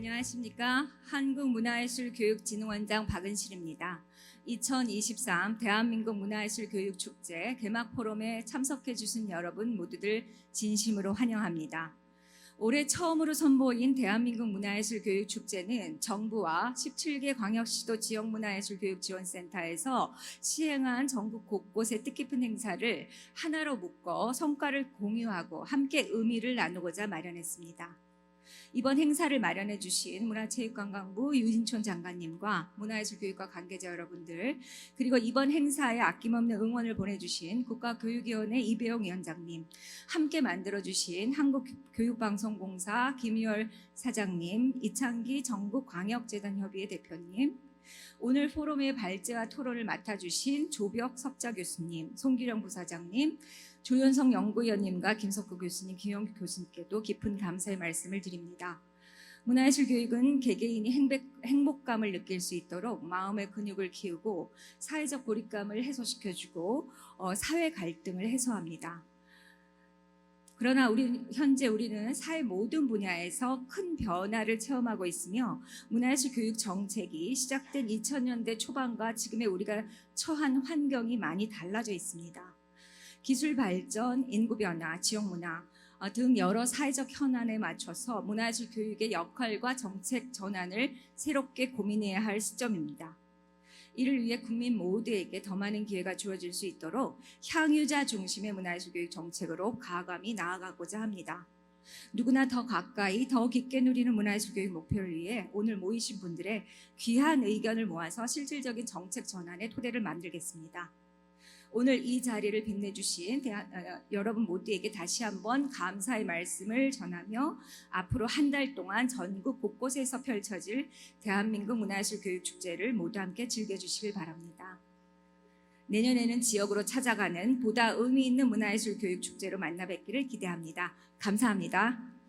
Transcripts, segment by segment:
안녕하십니까. 한국문화예술교육진흥원장 박은실입니다. 2023 대한민국 문화예술교육축제 개막 포럼에 참석해 주신 여러분 모두들 진심으로 환영합니다. 올해 처음으로 선보인 대한민국 문화예술교육축제는 정부와 17개 광역시도 지역문화예술교육지원센터에서 시행한 전국 곳곳의 뜻깊은 행사를 하나로 묶어 성과를 공유하고 함께 의미를 나누고자 마련했습니다. 이번 행사를 마련해 주신 문화체육관광부 유진촌 장관님과 문화예술교육과 관계자 여러분들 그리고 이번 행사에 아낌없는 응원을 보내주신 국가교육위원회 이배용 위원장님 함께 만들어주신 한국교육방송공사 김유열 사장님 이창기 전국광역재단협의회 대표님 오늘 포럼의 발제와 토론을 맡아주신 조벽 석자 교수님, 송기령 부사장님, 조현성 연구위원님과 김석구 교수님, 김영규 교수님께도 깊은 감사의 말씀을 드립니다. 문화예술 교육은 개개인이 행복, 행복 감을 느낄 수 있도록 마음의 근육을 키우고 사회적 고립감을 해소시켜주고 어, 사회 갈등을 해소합니다. 그러나 우리 현재 우리는 사회 모든 분야에서 큰 변화를 체험하고 있으며 문화예술 교육 정책이 시작된 2000년대 초반과 지금의 우리가 처한 환경이 많이 달라져 있습니다. 기술 발전, 인구 변화, 지역 문화 어, 등 여러 사회적 현안에 맞춰서 문화예술 교육의 역할과 정책 전환을 새롭게 고민해야 할 시점입니다. 이를 위해 국민 모두에게 더 많은 기회가 주어질 수 있도록 향유자 중심의 문화예술 교육 정책으로 가감히 나아가고자 합니다. 누구나 더 가까이 더 깊게 누리는 문화예술 교육 목표를 위해 오늘 모이신 분들의 귀한 의견을 모아서 실질적인 정책 전환의 토대를 만들겠습니다. 오늘 이 자리를 빛내주신 대한, 어, 여러분 모두에게 다시 한번 감사의 말씀을 전하며 앞으로 한 달 동안 전국 곳곳에서 펼쳐질 대한민국 문화예술 교육 축제를 모두 함께 즐겨주시길 바랍니다. 내년에는 지역으로 찾아가는 보다 의미 있는 문화예술 교육 축제로 만나 뵙기를 기대합니다. 감사합니다.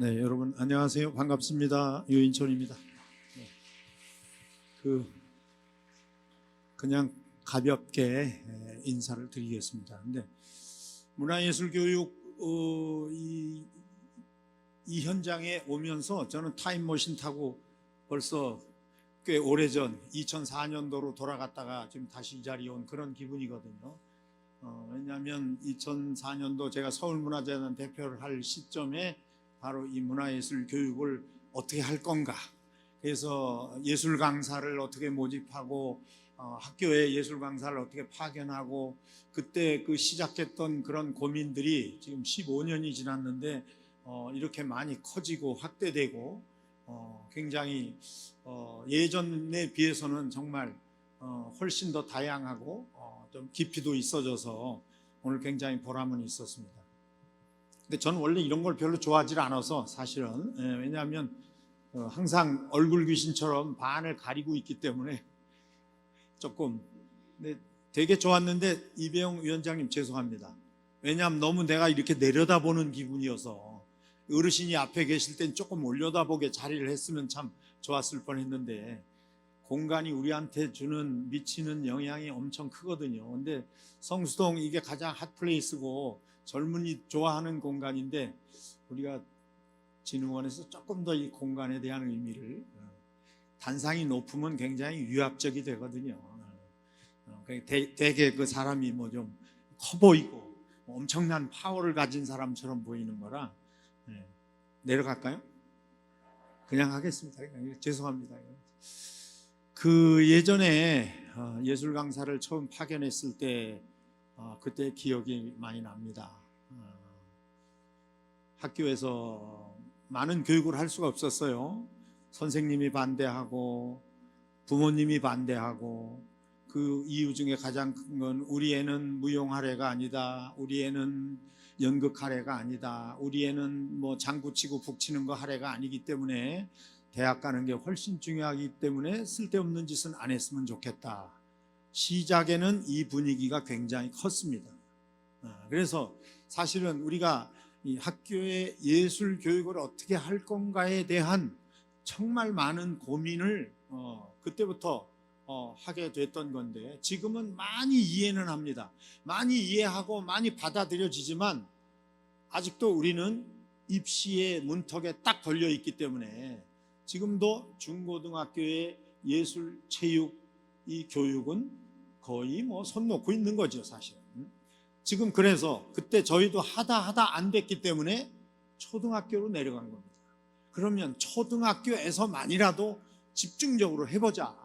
네, 여러분 안녕하세요. 반갑습니다. 유인철입니다. 네. 그 그냥 가볍게 에, 인사를 드리겠습니다. 근데 문화예술 교육 어, 이, 이 현장에 오면서 저는 타임머신 타고 벌써 꽤 오래전 2004년도로 돌아갔다가 지금 다시 이 자리에 온 그런 기분이거든요. 어, 왜냐하면 2004년도 제가 서울문화재단 대표를 할 시점에 바로 이 문화예술 교육을 어떻게 할 건가. 그래서 예술 강사를 어떻게 모집하고 어, 학교에 예술 강사를 어떻게 파견하고 그때 그 시작했던 그런 고민들이 지금 15년이 지났는데 어, 이렇게 많이 커지고 확대되고 어, 굉장히 어, 예전에 비해서는 정말 어, 훨씬 더 다양하고 어, 좀 깊이도 있어져서 오늘 굉장히 보람은 있었습니다. 근데 저는 원래 이런 걸 별로 좋아하지 않아서 사실은 예, 왜냐하면 어, 항상 얼굴 귀신처럼 반을 가리고 있기 때문에 조금 근데 되게 좋았는데 이배영 위원장님 죄송합니다. 왜냐하면 너무 내가 이렇게 내려다보는 기분이어서 어르신이 앞에 계실 땐 조금 올려다보게 자리를 했으면 참 좋았을 뻔했는데 공간이 우리한테 주는 미치는 영향이 엄청 크거든요. 근데 성수동 이게 가장 핫플레이스고 젊은이 좋아하는 공간인데 우리가 진흥원에서 조금 더 이 공간에 대한 의미를 어, 단상이 높으면 굉장히 위압적이 되거든요. 어, 그 대- 되게 그 사람이 뭐 좀 커 보이고 엄청난 파워를 가진 사람처럼 보이는 거라 예. 내려갈까요? 그냥 하겠습니다. 그냥 죄송합니다. 그 예전에 어, 예술 강사를 처음 파견했을 때 어, 그때 기억이 많이 납니다. 어, 학교에서 많은 교육을 할 수가 없었어요. 선생님이 반대하고 부모님이 반대하고 그 이유 중에 가장 큰 건 우리 애는 무용 할애가 아니다. 우리 애는 연극 할애가 아니다. 우리 애는 뭐 장구 치고 북 치는 거 할애가 아니기 때문에 대학 가는 게 훨씬 중요하기 때문에 쓸데없는 짓은 안 했으면 좋겠다. 시작에는 이 분위기가 굉장히 컸습니다. 아, 그래서 사실은 우리가 이 학교의 예술 교육을 어떻게 할 건가에 대한 정말 많은 고민을 어, 그때부터 어, 하게 됐던 건데 지금은 많이 이해는 합니다. 많이 이해하고 많이 받아들여지지만 아직도 우리는 입시의 문턱에 딱 걸려 있기 때문에 지금도 중고등학교의 예술 체육 이 교육은 거의 뭐 손 놓고 있는 거죠, 사실. 은 지금 그래서 그때 저희도 하다 하다 안 됐기 때문에 초등학교로 내려간 겁니다. 그러면 초등학교에서만이라도 집중적으로 해보자.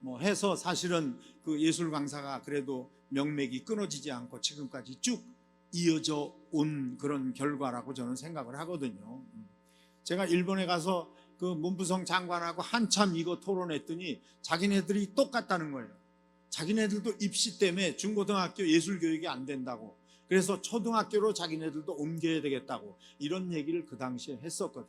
뭐 해서 사실은 그 예술 강사가 그래도 명맥이 끊어지지 않고 지금까지 쭉 이어져 온 그런 결과라고 저는 생각을 하거든요. 제가 일본에 가서 그 문부성 장관하고 한참 이거 토론했더니 자기네들이 똑같다는 거예요. 자기네들도 입시 때문에 중고등학교 예술 교육이 안 된다고. 그래서 초등학교로 자기네들도 옮겨야 되겠다고 이런 얘기를 그 당시에 했었거든요.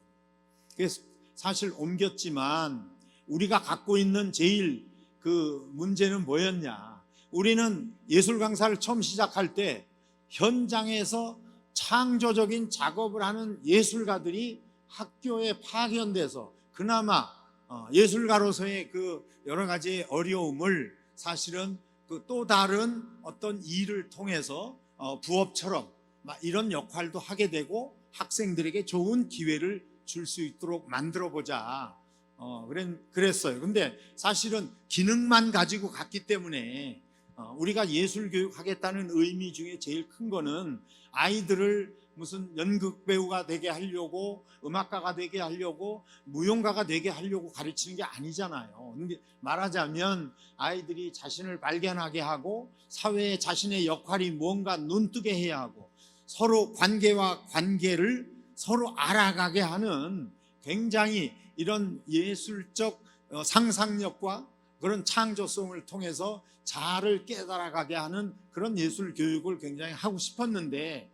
그래서 사실 옮겼지만 우리가 갖고 있는 제일 그 문제는 뭐였냐? 우리는 예술 강사를 처음 시작할 때 현장에서 창조적인 작업을 하는 예술가들이 학교에 파견돼서 그나마 어, 예술가로서의 그 여러 가지 어려움을 사실은 그 또 다른 어떤 일을 통해서 어, 부업처럼 막 이런 역할도 하게 되고 학생들에게 좋은 기회를 줄 수 있도록 만들어 보자. 어, 그랬, 그랬어요. 근데 사실은 기능만 가지고 갔기 때문에 어, 우리가 예술 교육 하겠다는 의미 중에 제일 큰 거는 아이들을 무슨 연극 배우가 되게 하려고 음악가가 되게 하려고 무용가가 되게 하려고 가르치는 게 아니잖아요. 근데 말하자면 아이들이 자신을 발견하게 하고 사회에 자신의 역할이 뭔가 눈뜨게 해야 하고 서로 관계와 관계를 서로 알아가게 하는 굉장히 이런 예술적 어, 상상력과 그런 창조성을 통해서 자아를 깨달아가게 하는 그런 예술 교육을 굉장히 하고 싶었는데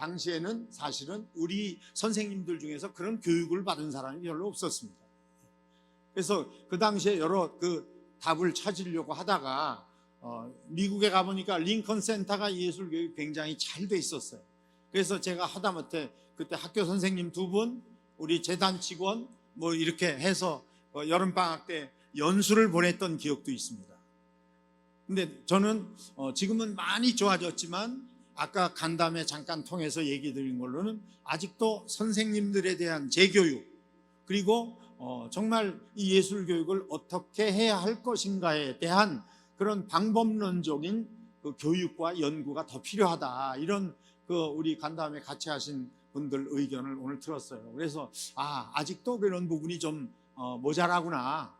당시에는 사실은 우리 선생님들 중에서 그런 교육을 받은 사람이 별로 없었습니다. 그래서 그 당시에 여러 그 답을 찾으려고 하다가 어, 미국에 가보니까 링컨 센터가 예술 교육 굉장히 잘 돼 있었어요. 그래서 제가 하다못해 그때 학교 선생님 두 분, 우리 재단 직원 뭐 이렇게 해서 어, 여름 방학 때 연수를 보냈던 기억도 있습니다. 근데 저는 어, 지금은 많이 좋아졌지만 아까 간담회 잠깐 통해서 얘기 드린 걸로는 아직도 선생님들에 대한 재교육 그리고 어, 정말 이 예술 교육을 어떻게 해야 할 것인가에 대한 그런 방법론적인 그 교육과 연구가 더 필요하다 이런 그 우리 간담회 같이 하신 분들 의견을 오늘 들었어요. 그래서 아 아직도 그런 부분이 좀 어, 모자라구나.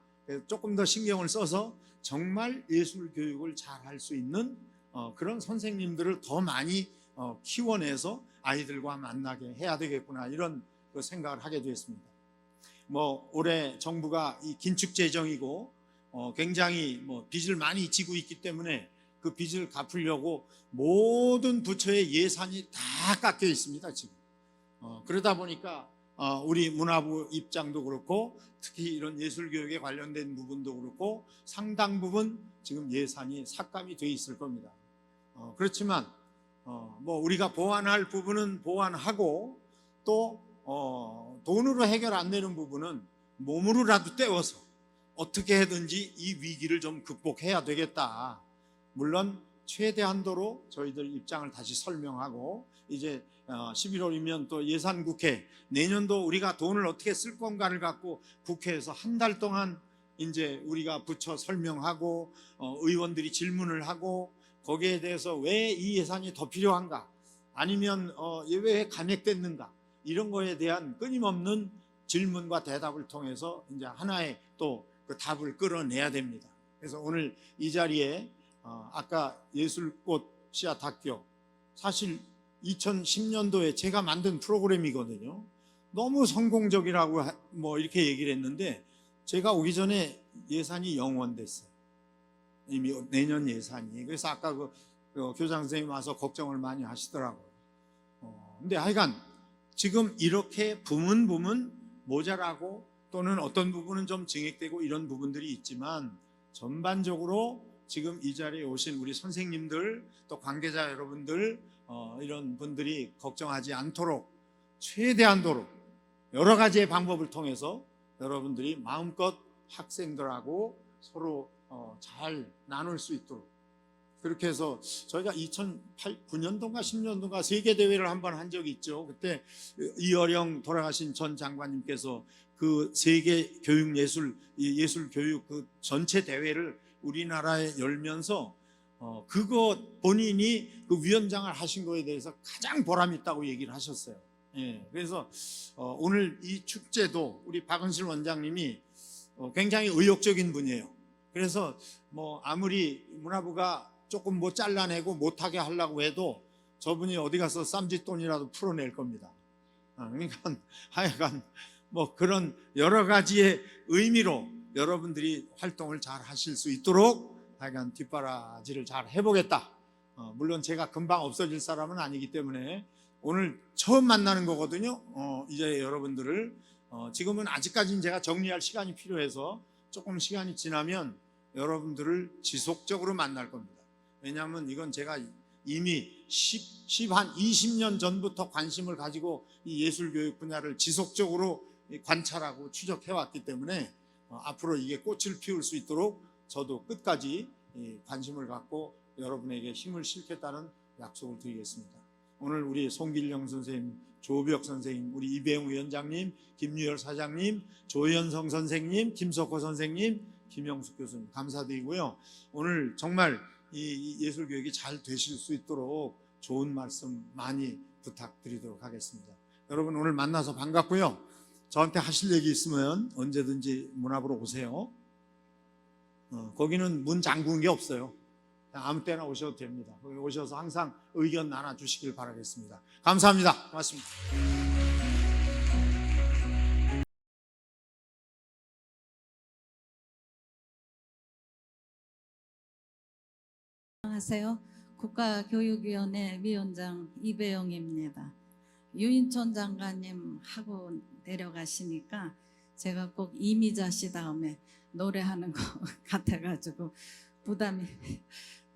조금 더 신경을 써서 정말 예술 교육을 잘 할 수 있는 어, 그런 선생님들을 더 많이 어, 키워내서 아이들과 만나게 해야 되겠구나 이런 그 생각을 하게 되었습니다. 뭐 올해 정부가 이 긴축 재정이고 어, 굉장히 뭐 빚을 많이 지고 있기 때문에 그 빚을 갚으려고 모든 부처의 예산이 다 깎여 있습니다 지금. 어, 그러다 보니까 어, 우리 문화부 입장도 그렇고 특히 이런 예술 교육에 관련된 부분도 그렇고 상당 부분 지금 예산이 삭감이 돼 있을 겁니다. 어, 그렇지만 어, 뭐 우리가 보완할 부분은 보완하고 또 어, 돈으로 해결 안 되는 부분은 몸으로라도 때워서 어떻게 해든지 이 위기를 좀 극복해야 되겠다. 물론 최대한도로 저희들 입장을 다시 설명하고 이제 11월이면 또 예산 국회 내년도 우리가 돈을 어떻게 쓸 건가를 갖고 국회에서 한 달 동안 이제 우리가 부처 설명하고 어, 의원들이 질문을 하고 거기에 대해서 왜 이 예산이 더 필요한가 아니면 어, 왜 감액됐는가 이런 거에 대한 끊임없는 질문과 대답을 통해서 이제 하나의 또 그 답을 끌어내야 됩니다. 그래서 오늘 이 자리에 어, 아까 예술꽃 씨앗 학교 사실 2010년도에 제가 만든 프로그램이거든요. 너무 성공적이라고 하- 뭐 이렇게 얘기를 했는데 제가 오기 전에 예산이 영원 됐어요. 이미 내년 예산이. 그래서 아까 그, 그 교장 선생님 와서 걱정을 많이 하시더라고요. 어, 근데 하여간 지금 이렇게 부문 부문 모자라고 또는 어떤 부분은 좀 증액되고 이런 부분들이 있지만 전반적으로 지금 이 자리에 오신 우리 선생님들 또 관계자 여러분들 어, 이런 분들이 걱정하지 않도록 최대한도로 여러 가지의 방법을 통해서 여러분들이 마음껏 학생들하고 서로 어, 잘 나눌 수 있도록 그렇게 해서 저희가 2009년도인가 10년도인가 세계 대회를 한 번 한 적이 있죠. 그때 이어령 돌아가신 전 장관님께서 그 세계 교육 예술 이 예술 교육 그 전체 대회를 우리나라에 열면서 어 그거 본인이 그 위원장을 하신 거에 대해서 가장 보람 있다고 얘기를 하셨어요. 예. 그래서 어 오늘 이 축제도 우리 박은실 원장님이 어 굉장히 의욕적인 분이에요. 그래서 뭐 아무리 문화부가 조금 뭐 잘라내고 못하게 하려고 해도 저분이 어디 가서 쌈짓돈이라도 풀어낼 겁니다. 어, 그러니까 하여간 뭐 그런 여러 가지의 의미로 여러분들이 활동을 잘 하실 수 있도록 하여간 뒷바라지를 잘 해보겠다. 어, 물론 제가 금방 없어질 사람은 아니기 때문에 오늘 처음 만나는 거거든요. 어, 이제 여러분들을 어, 지금은 아직까지는 제가 정리할 시간이 필요해서 조금 시간이 지나면 여러분들을 지속적으로 만날 겁니다. 왜냐하면 이건 제가 이미 10, 10, 한 20년 전부터 관심을 가지고 이 예술 교육 분야를 지속적으로 관찰하고 추적해 왔기 때문에 어, 앞으로 이게 꽃을 피울 수 있도록 저도 끝까지 이 관심을 갖고 여러분에게 힘을 실겠다는 약속을 드리겠습니다. 오늘 우리 송길영 선생님, 조벽 선생님, 우리 이배용 위원장님, 김유열 사장님, 조현성 선생님, 김석호 선생님, 김영숙 교수님 감사드리고요. 오늘 정말 이 예술 교육이 잘 되실 수 있도록 좋은 말씀 많이 부탁드리도록 하겠습니다. 여러분 오늘 만나서 반갑고요. 저한테 하실 얘기 있으면 언제든지 문 앞으로 오세요. 어, 거기는 문 잠그는 게 없어요. 아무 때나 오셔도 됩니다. 오셔서 항상 의견 나눠 주시길 바라겠습니다. 감사합니다. 고맙습니다. 국가교육위원회 위원장 이배영입니다. 유인촌 장관님 하고 내려가시니까 제가 꼭 이미자 씨 다음에 노래하는 것 같아가지고 부담이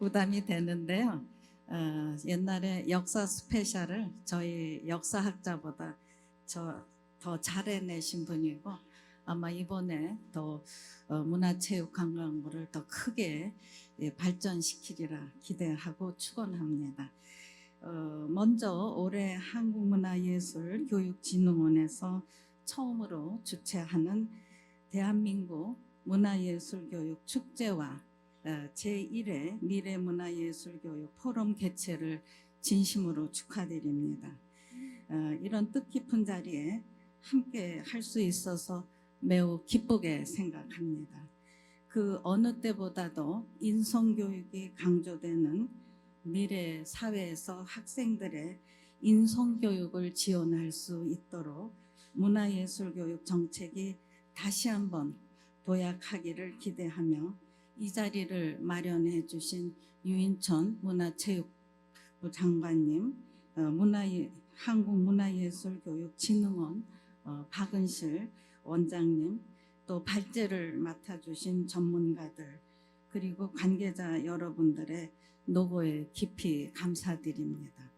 부담이 되는데요. 어, 옛날에 역사 스페셜을 저희 역사학자보다 저 더 잘해내신 분이고 아마 이번에 더 어, 문화체육관광부를 더 크게 예, 발전시키리라 기대하고 축원합니다. 어, 먼저 올해 한국문화예술교육진흥원에서 처음으로 주최하는 대한민국 문화예술교육 축제와 어, 제1회 미래문화예술교육 포럼 개최를 진심으로 축하드립니다. 어, 이런 뜻깊은 자리에 함께 할 수 있어서 매우 기쁘게 생각합니다. 그 어느 때보다도 인성교육이 강조되는 미래 사회에서 학생들의 인성교육을 지원할 수 있도록 문화예술교육 정책이 다시 한번 도약하기를 기대하며 이 자리를 마련해 주신 유인천 문화체육부 장관님, 어, 문화예, 한국문화예술교육진흥원 어, 박은실 원장님, 또 발제를 맡아주신 전문가들 그리고 관계자 여러분들의 노고에 깊이 감사드립니다.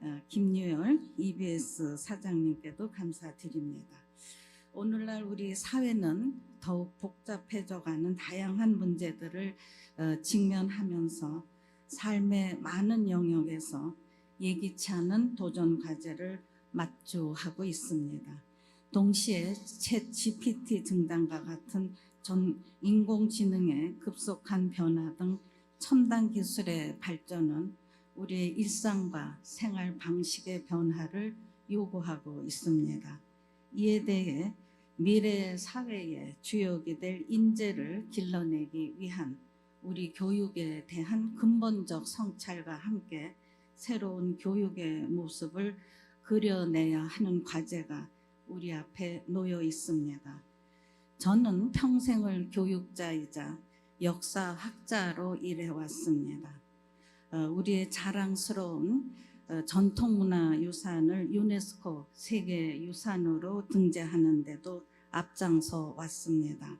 어, 김유열 EBS 사장님께도 감사드립니다. 오늘날 우리 사회는 더욱 복잡해져가는 다양한 문제들을 어, 직면하면서 삶의 많은 영역에서 예기치 않은 도전 과제를 마주하고 있습니다. 동시에 챗 GPT 등단과 같은 전 인공지능의 급속한 변화 등 첨단 기술의 발전은 우리의 일상과 생활 방식의 변화를 요구하고 있습니다. 이에 대해 미래 사회의 주역이 될 인재를 길러내기 위한 우리 교육에 대한 근본적 성찰과 함께 새로운 교육의 모습을 그려내야 하는 과제가 우리 앞에 놓여 있습니다. 저는 평생을 교육자이자 역사학자로 일해왔습니다. 어, 우리의 자랑스러운 어, 전통문화 유산을 유네스코 세계 유산으로 등재하는데도 앞장서 왔습니다.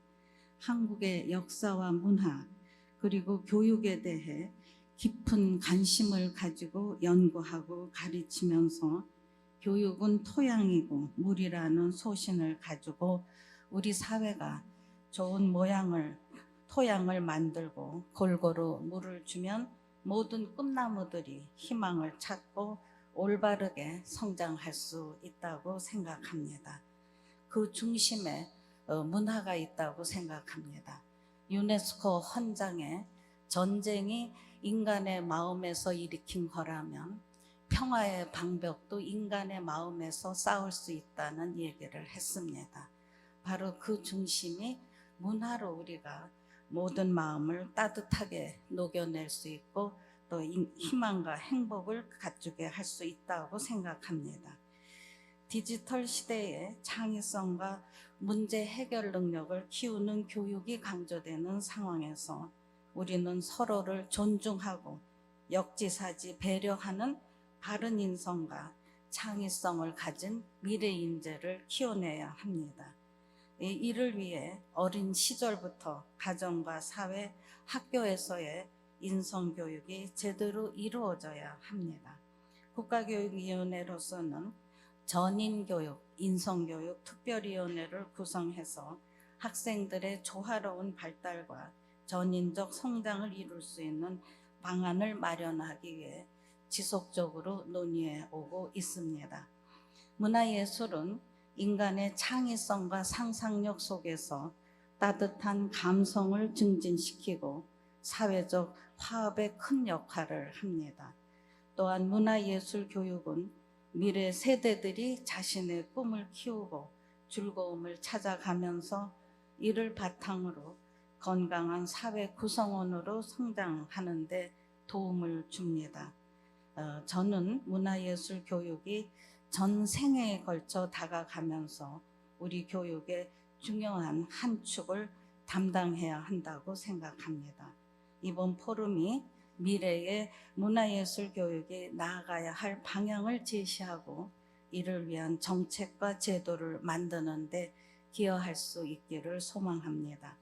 한국의 역사와 문화 그리고 교육에 대해 깊은 관심을 가지고 연구하고 가르치면서 교육은 토양이고 물이라는 소신을 가지고 우리 사회가 좋은 모양을 토양을 만들고 골고루 물을 주면 모든 꿈나무들이 희망을 찾고 올바르게 성장할 수 있다고 생각합니다. 그 중심에 어, 문화가 있다고 생각합니다. 유네스코 헌장에 전쟁이 인간의 마음에서 일으킨 거라면 평화의 방벽도 인간의 마음에서 쌓을 수 있다는 얘기를 했습니다. 바로 그 중심이 문화로 우리가 모든 마음을 따뜻하게 녹여낼 수 있고 또 인- 희망과 행복을 갖추게 할 수 있다고 생각합니다. 디지털 시대에 창의성과 문제 해결 능력을 키우는 교육이 강조되는 상황에서 우리는 서로를 존중하고 역지사지 배려하는 바른 인성과 창의성을 가진 미래 인재를 키워내야 합니다. 이 일을 위해 어린 시절부터 가정과 사회, 학교에서의 인성 교육이 제대로 이루어져야 합니다. 국가교육위원회로서는 전인교육, 인성교육 특별위원회를 구성해서 학생들의 조화로운 발달과 전인적 성장을 이룰 수 있는 방안을 마련하기 위해 지속적으로 논의해 오고 있습니다. 문화예술은 인간의 창의성과 상상력 속에서 따뜻한 감성을 증진시키고 사회적 화합에 큰 역할을 합니다. 또한 문화예술 교육은 미래 세대들이 자신의 꿈을 키우고 즐거움을 찾아가면서 이를 바탕으로 건강한 사회 구성원으로 성장하는 데 도움을 줍니다. 어, 저는 문화예술 교육이 전 생애에 걸쳐 다가가면서 우리 교육의 중요한 한 축을 담당해야 한다고 생각합니다. 이번 포럼이 미래의 문화예술 교육이 나아가야 할 방향을 제시하고 이를 위한 정책과 제도를 만드는데 기여할 수 있기를 소망합니다.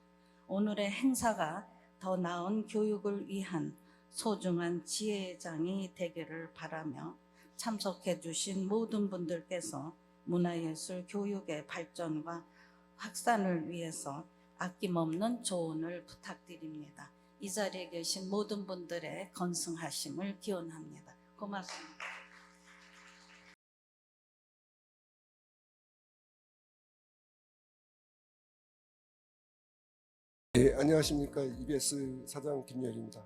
오늘의 행사가 더 나은 교육을 위한 소중한 지혜의 장이 되기를 바라며 참석해 주신 모든 분들께서 문화예술 교육의 발전과 확산을 위해서 아낌없는 조언을 부탁드립니다. 이 자리에 계신 모든 분들의 건승하심을 기원합니다. 고맙습니다. 네, 안녕하십니까. EBS 사장 김열입니다.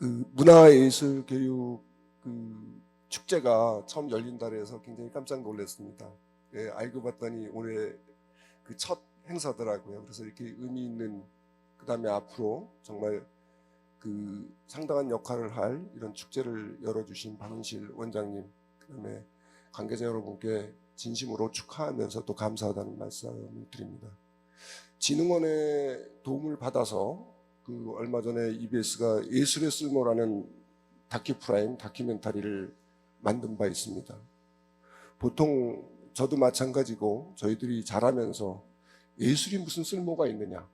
그 문화예술 교육 그 축제가 처음 열린다 해서 굉장히 깜짝 놀랐습니다. 예, 알고 봤더니 올해 그 첫 행사더라고요. 그래서 이렇게 의미 있는 그 다음에 앞으로 정말 그 상당한 역할을 할 이런 축제를 열어주신 박은실 원장님, 그 다음에 관계자 여러분께 진심으로 축하하면서 또 감사하다는 말씀을 드립니다. 진흥원의 도움을 받아서 그 얼마 전에 EBS가 예술의 쓸모라는 다큐 프라임 다큐멘터리를 만든 바 있습니다. 보통 저도 마찬가지고 저희들이 자라면서 예술이 무슨 쓸모가 있느냐?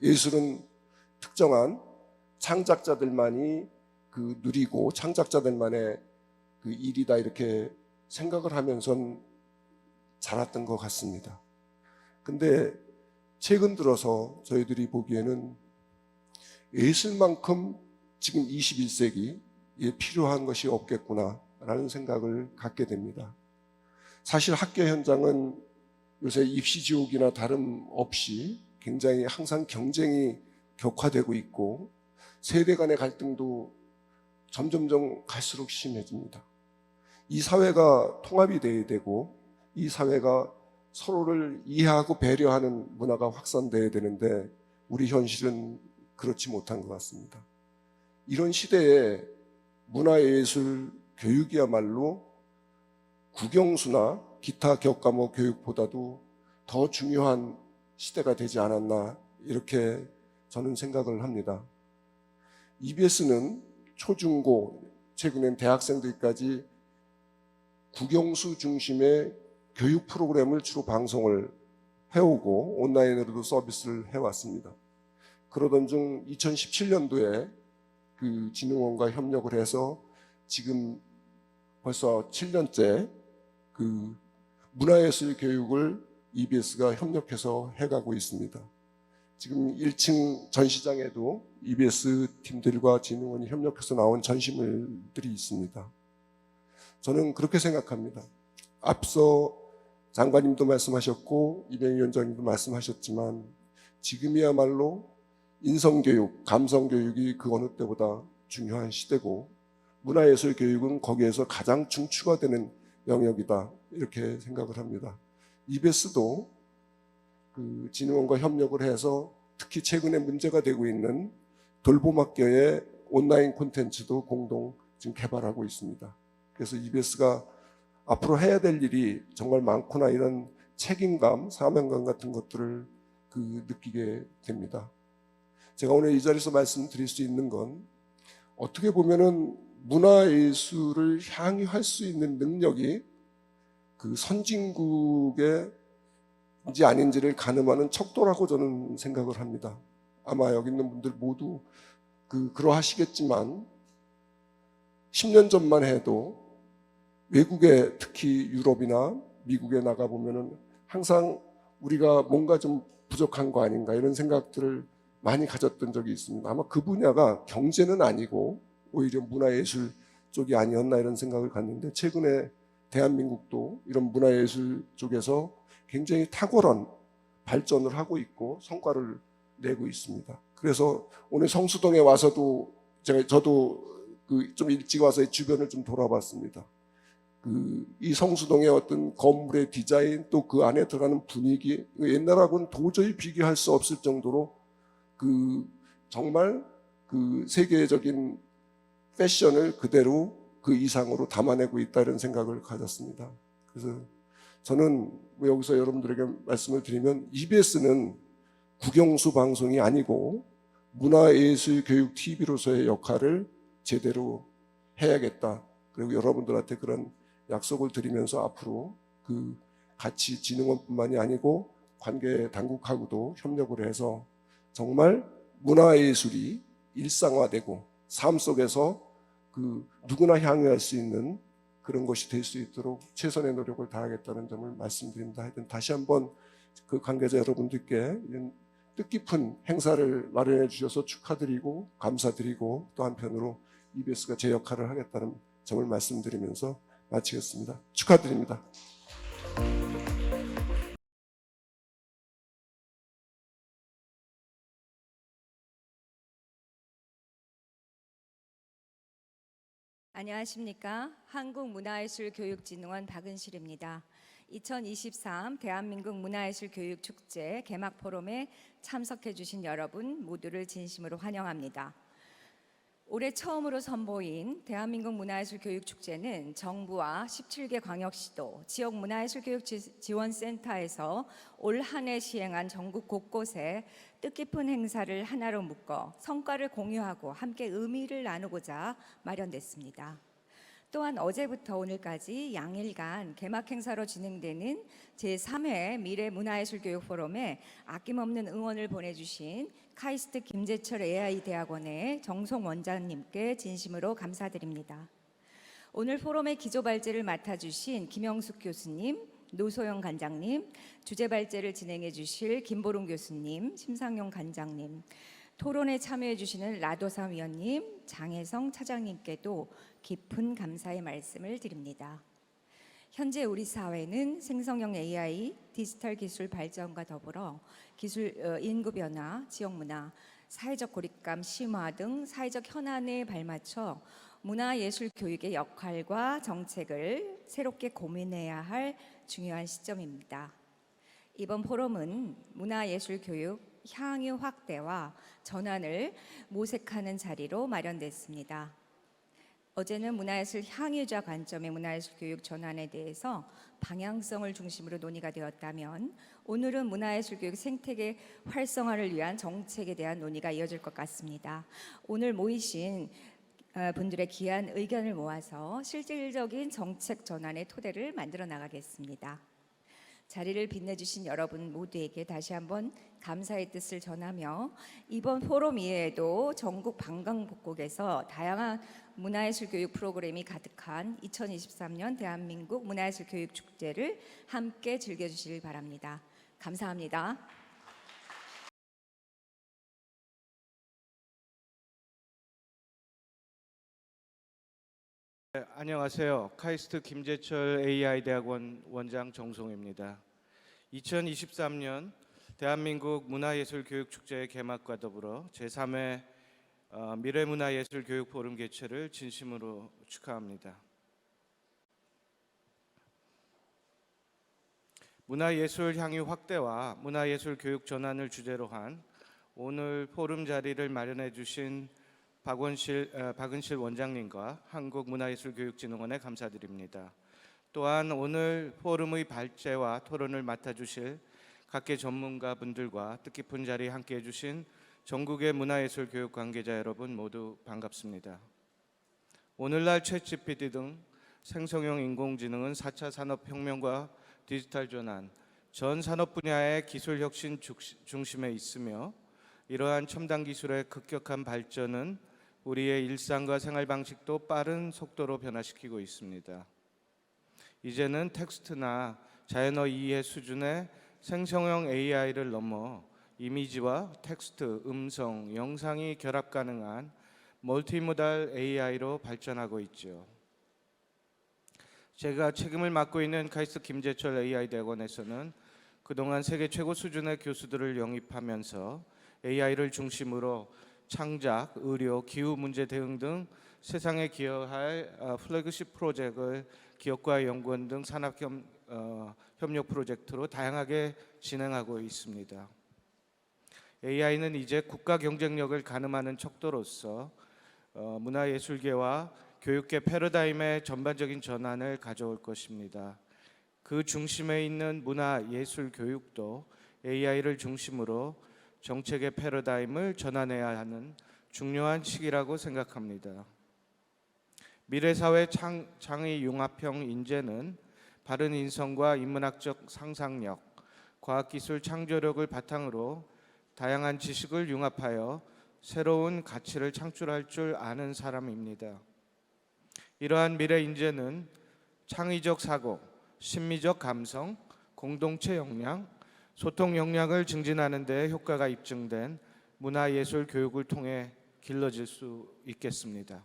예술은 특정한 창작자들만이 그 누리고 창작자들만의 그 일이다 이렇게 생각을 하면선 자랐던 것 같습니다. 근데 최근 들어서 저희들이 보기에는 예술만큼 지금 21세기에 필요한 것이 없겠구나라는 생각을 갖게 됩니다. 사실 학교 현장은 요새 입시 지옥이나 다름 없이 굉장히 항상 경쟁이 격화되고 있고 세대 간의 갈등도 점점점 갈수록 심해집니다. 이 사회가 통합이 돼야 되고 이 사회가 서로를 이해하고 배려하는 문화가 확산돼야 되는데 우리 현실은 그렇지 못한 것 같습니다. 이런 시대에 문화예술 교육이야말로 국영수나 기타 교과목 교육보다도 더 중요한 시대가 되지 않았나 이렇게 저는 생각을 합니다. EBS는 초중고 최근엔 대학생들까지 국영수 중심의 교육 프로그램을 주로 방송을 해오고 온라인으로도 서비스를 해왔습니다. 그러던 중 2017년도에 그 진흥원과 협력을 해서 지금 벌써 7년째 그 문화예술 교육을 EBS가 협력해서 해가고 있습니다. 지금 1층 전시장에도 EBS 팀들과 진흥원이 협력해서 나온 전시물들이 있습니다. 저는 그렇게 생각합니다. 앞서 장관님도 말씀하셨고 이병희 위원장님도 말씀하셨지만 지금이야말로 인성교육, 감성교육이 그 어느 때보다 중요한 시대고 문화예술 교육은 거기에서 가장 중추가 되는 영역이다 이렇게 생각을 합니다. EBS도 그 진흥원과 협력을 해서 특히 최근에 문제가 되고 있는 돌봄학교의 온라인 콘텐츠도 공동 지금 개발하고 있습니다. 그래서 EBS가 앞으로 해야 될 일이 정말 많구나 이런 책임감, 사명감 같은 것들을 그 느끼게 됩니다. 제가 오늘 이 자리에서 말씀드릴 수 있는 건 어떻게 보면은 문화예술을 향유할 수 있는 능력이 그 선진국의 인지 아닌지를 가늠하는 척도라고 저는 생각을 합니다. 아마 여기 있는 분들 모두 그 그러하시겠지만 10년 전만 해도 외국에 특히 유럽이나 미국에 나가 보면은 항상 우리가 뭔가 좀 부족한 거 아닌가 이런 생각들을 많이 가졌던 적이 있습니다. 아마 그 분야가 경제는 아니고 오히려 문화예술 쪽이 아니었나 이런 생각을 갖는데 최근에 대한민국도 이런 문화예술 쪽에서 굉장히 탁월한 발전을 하고 있고 성과를 내고 있습니다. 그래서 오늘 성수동에 와서도 제가 저도 그 좀 일찍 와서 주변을 좀 돌아봤습니다. 그 이 성수동의 어떤 건물의 디자인 또 그 안에 들어가는 분위기 옛날하고는 도저히 비교할 수 없을 정도로 그 정말 그 세계적인 패션을 그대로 그 이상으로 담아내고 있다 이런 생각을 가졌습니다. 그래서 저는 뭐 여기서 여러분들에게 말씀을 드리면 EBS는 국영수 방송이 아니고 문화예술 교육 TV로서의 역할을 제대로 해야겠다. 그리고 여러분들한테 그런 약속을 드리면서 앞으로 그 같이 진흥원뿐만이 아니고 관계 당국하고도 협력을 해서 정말 문화예술이 일상화되고 삶 속에서 그 누구나 향유할 수 있는 그런 것이 될 수 있도록 최선의 노력을 다하겠다는 점을 말씀드립니다. 하여튼 다시 한번 그 관계자 여러분들께 뜻깊은 행사를 마련해 주셔서 축하드리고 감사드리고 또 한편으로 EBS가 제 역할을 하겠다는 점을 말씀드리면서 마치겠습니다. 축하드립니다. 안녕하십니까. 한국문화예술교육진흥원 박은실입니다. 2023 대한민국 문화예술 교육 축제 개막 포럼에 참석해 주신 여러분 모두를 진심으로 환영합니다. 올해 처음으로 선보인 대한민국 문화예술 교육 축제는 정부와 17개 광역시도 지역 문화예술 교육 지- 지원센터에서 올 한 해 시행한 전국 곳곳에 뜻깊은 행사를 하나로 묶어 성과를 공유하고 함께 의미를 나누고자 마련됐습니다. 또한 어제부터 오늘까지 양일간 개막 행사로 진행되는 제3회 미래 문화예술 교육 포럼에 아낌없는 응원을 보내주신 카이스트 김재철 AI 대학원의 정송 원장님께 진심으로 감사드립니다. 오늘 포럼의 기조 발제를 맡아주신 김영숙 교수님, 노소영 관장님, 주제 발제를 진행해 주실 김보름 교수님, 심상용 관장님, 토론에 참여해 주시는 라도사 위원님, 장혜성 차장님께도 깊은 감사의 말씀을 드립니다. 현재 우리 사회는 생성형 AI, 디지털 기술 발전과 더불어 기술 어, 인구 변화, 지역 문화, 사회적 고립감 심화 등 사회적 현안에 발맞춰 문화예술 교육의 역할과 정책을 새롭게 고민해야 할 중요한 시점입니다. 이번 포럼은 문화예술 교육 향유 확대와 전환을 모색하는 자리로 마련됐습니다. 어제는 문화예술 향유자 관점의 문화예술 교육 전환에 대해서 방향성을 중심으로 논의가 되었다면 오늘은 문화예술 교육 생태계 활성화를 위한 정책에 대한 논의가 이어질 것 같습니다. 오늘 모이신 어, 분들의 귀한 의견을 모아서 실질적인 정책 전환의 토대를 만들어 나가겠습니다. 자리를 빛내주신 여러분 모두에게 다시 한번 감사의 뜻을 전하며 이번 포럼 이외에도 전국 방방곡곡에서 다양한 문화예술 교육 프로그램이 가득한 2023년 대한민국 문화예술 교육 축제를 함께 즐겨주시길 바랍니다. 감사합니다. 네, 안녕하세요. 카이스트 김재철 AI 대학원 원장 정송입니다. 2023년 대한민국 문화예술 교육 축제의 개막과 더불어 제3회 어, 미래문화예술 교육 포럼 개최를 진심으로 축하합니다. 문화예술 향유 확대와 문화예술 교육 전환을 주제로 한 오늘 포럼 자리를 마련해 주신 박원실, 어, 박은실 원장님과 한국문화예술교육진흥원에 감사드립니다. 또한 오늘 포럼의 발제와 토론을 맡아주실 각계 전문가분들과 뜻깊은 자리에 함께해 주신 전국의 문화예술 교육 관계자 여러분 모두 반갑습니다. 오늘날 챗GPT 등 생성형 인공지능은 4차 산업혁명과 디지털 전환, 전 산업 분야의 기술 혁신 중심에 있으며 이러한 첨단 기술의 급격한 발전은 우리의 일상과 생활 방식도 빠른 속도로 변화시키고 있습니다. 이제는 텍스트나 자연어 이해 수준의 생성형 AI를 넘어 이미지와 텍스트, 음성, 영상이 결합 가능한 멀티모달 AI로 발전하고 있죠. 제가 책임을 맡고 있는 카이스트 김재철 AI 대학원에서는 그동안 세계 최고 수준의 교수들을 영입하면서 AI를 중심으로 창작, 의료, 기후 문제 대응 등 세상에 기여할 어, 플래그십 프로젝트를 기업과 연구원 등 산업 겸, 어, 협력 프로젝트로 다양하게 진행하고 있습니다. AI는 이제 국가 경쟁력을 가늠하는 척도로서 어, 문화예술계와 교육계 패러다임의 전반적인 전환을 가져올 것입니다. 그 중심에 있는 문화예술 교육도 AI를 중심으로 정책의 패러다임을 전환해야 하는 중요한 시기라고 생각합니다. 미래사회 창, 창의 융합형 인재는 바른 인성과 인문학적 상상력, 과학기술 창조력을 바탕으로 다양한 지식을 융합하여 새로운 가치를 창출할 줄 아는 사람입니다. 이러한 미래 인재는 창의적 사고, 심미적 감성, 공동체 역량, 소통 역량을 증진하는 데 효과가 입증된 문화예술 교육을 통해 길러질 수 있겠습니다.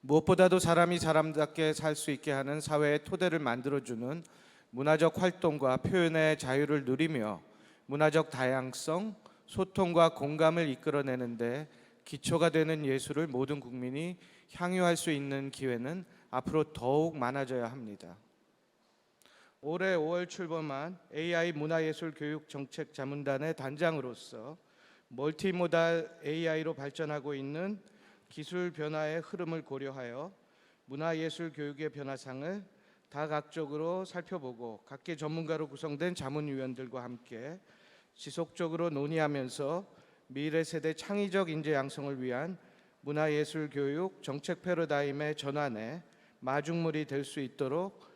무엇보다도 사람이 사람답게 살 수 있게 하는 사회의 토대를 만들어주는 문화적 활동과 표현의 자유를 누리며 문화적 다양성, 소통과 공감을 이끌어내는데 기초가 되는 예술을 모든 국민이 향유할 수 있는 기회는 앞으로 더욱 많아져야 합니다. 올해 5월 출범한 AI 문화예술 교육 정책 자문단의 단장으로서 멀티모달 AI로 발전하고 있는 기술 변화의 흐름을 고려하여 문화예술 교육의 변화상을 다각적으로 살펴보고 각계 전문가로 구성된 자문위원들과 함께 지속적으로 논의하면서 미래 세대 창의적 인재 양성을 위한 문화예술 교육 정책 패러다임의 전환에 마중물이 될 수 있도록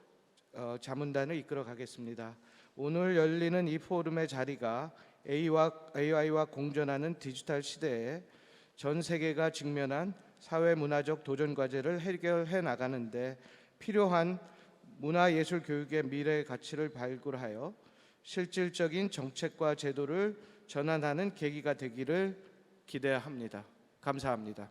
어, 자문단을 이끌어 가겠습니다. 오늘 열리는 이 포럼의 자리가 AI와, AI와 공존하는 디지털 시대에 전 세계가 직면한 사회 문화적 도전 과제를 해결해 나가는데 필요한 문화 예술 교육의 미래 가치를 발굴하여 실질적인 정책과 제도를 전환하는 계기가 되기를 기대합니다. 감사합니다.